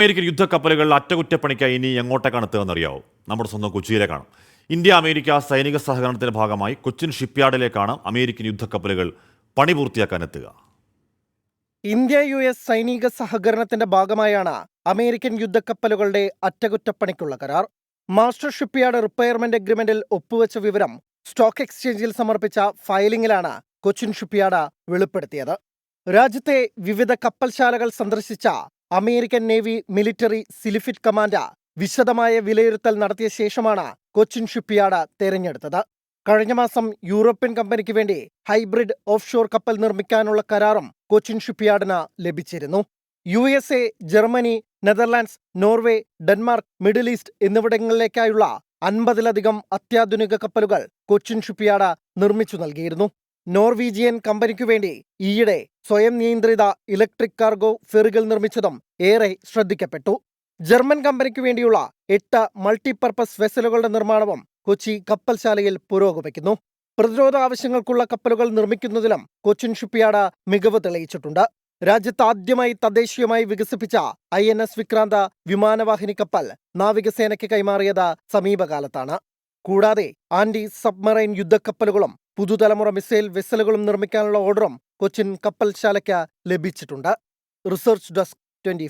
American യുദ്ധക്കപ്പലുകൾ അറ്റകുറ്റപ്പണിക്കായി ഇനി എങ്ങോട്ടേക്കാണ് എത്തുകയെന്നറിയാവോ നമ്മുടെ സ്വന്തം കൊച്ചിയിലേക്കാണ് ഇന്ത്യ അമേരിക്ക സൈനിക സഹകരണത്തിന്റെ ഭാഗമായി കൊച്ചിൻ ഷിപ്പ്യാർഡിലേക്കാണ് അമേരിക്കൻ യുദ്ധക്കപ്പലുകൾ പണി പൂർത്തിയാക്കാൻ എത്തുക. ഇന്ത്യ യു എസ് സൈനിക സഹകരണത്തിന്റെ ഭാഗമായാണ് അമേരിക്കൻ യുദ്ധക്കപ്പലുകളുടെ അറ്റകുറ്റപ്പണിക്കുള്ള കരാർ. മാസ്റ്റർ ഷിപ്പ്യാർഡ് റിപ്പയർമെന്റ് അഗ്രിമെന്റിൽ ഒപ്പുവെച്ച വിവരം സ്റ്റോക്ക് എക്സ്ചേഞ്ചിൽ സമർപ്പിച്ച ഫയലിംഗിലാണ് കൊച്ചിൻ ഷിപ്പ്യാർഡ് വെളിപ്പെടുത്തിയത്. രാജ്യത്തെ വിവിധ കപ്പൽശാലകൾ സന്ദർശിച്ച American navy military sealift commander വിശദമായ വിലയിരുത്തൽ നടത്തിയ ശേഷമാണ് കൊച്ചിൻ ഷിപ്പ്യാർഡ് തെരഞ്ഞെടുത്തത്. കഴിഞ്ഞ മാസം യൂറോപ്യൻ കമ്പനിക്ക് വേണ്ടി ഹൈബ്രിഡ് ഓഫ്ഷോർ കപ്പൽ നിർമ്മിക്കാനുള്ള കരാറും കൊച്ചിൻ ഷിപ്പ്യാർഡിന് ലഭിച്ചിരുന്നു. U S A Germany Netherlands Norway Denmark middle east എന്നിവിടങ്ങളിലേക്കായുള്ള അൻപതിലധികം അത്യാധുനിക കപ്പലുകൾ കൊച്ചിൻ ഷിപ്പ്യാർഡ് നിർമ്മിച്ചു നൽകിയിരുന്നു. നോർവീജിയൻ കമ്പനിക്കു വേണ്ടി ഈയിടെ സ്വയം നിയന്ത്രിത ഇലക്ട്രിക് കാർഗോ ഫെറികൾ നിർമ്മിച്ചതും ഏറെ ശ്രദ്ധിക്കപ്പെട്ടു. ജർമ്മൻ കമ്പനിക്കു വേണ്ടിയുള്ള എട്ട് മൾട്ടിപർപ്പസ് വെസലുകളുടെ നിർമ്മാണവും കൊച്ചി കപ്പൽശാലയിൽ പുരോഗമിക്കുന്നു. പ്രതിരോധ ആവശ്യങ്ങൾക്കുള്ള കപ്പലുകൾ നിർമ്മിക്കുന്നതിലും കൊച്ചിൻ ഷിപ്പ്യാർഡ് മികവ് തെളിയിച്ചിട്ടുണ്ട്. രാജ്യത്ത് ആദ്യമായി തദ്ദേശീയമായി വികസിപ്പിച്ച ഐ എൻ എസ് വിക്രാന്ത വിമാനവാഹിനി കപ്പൽ നാവികസേനയ്ക്ക് കൈമാറിയത് സമീപകാലത്താണ്. കൂടാതെ ആന്റി സബ്മറൈൻ യുദ്ധക്കപ്പലുകളും പുതുതലമുറ മിസൈൽ വെസലുകളും നിർമ്മിക്കാനുള്ള ഓർഡറും കൊച്ചിൻ കപ്പൽശാലയ്ക്ക് ലഭിച്ചിട്ടുണ്ട്. Research desk twenty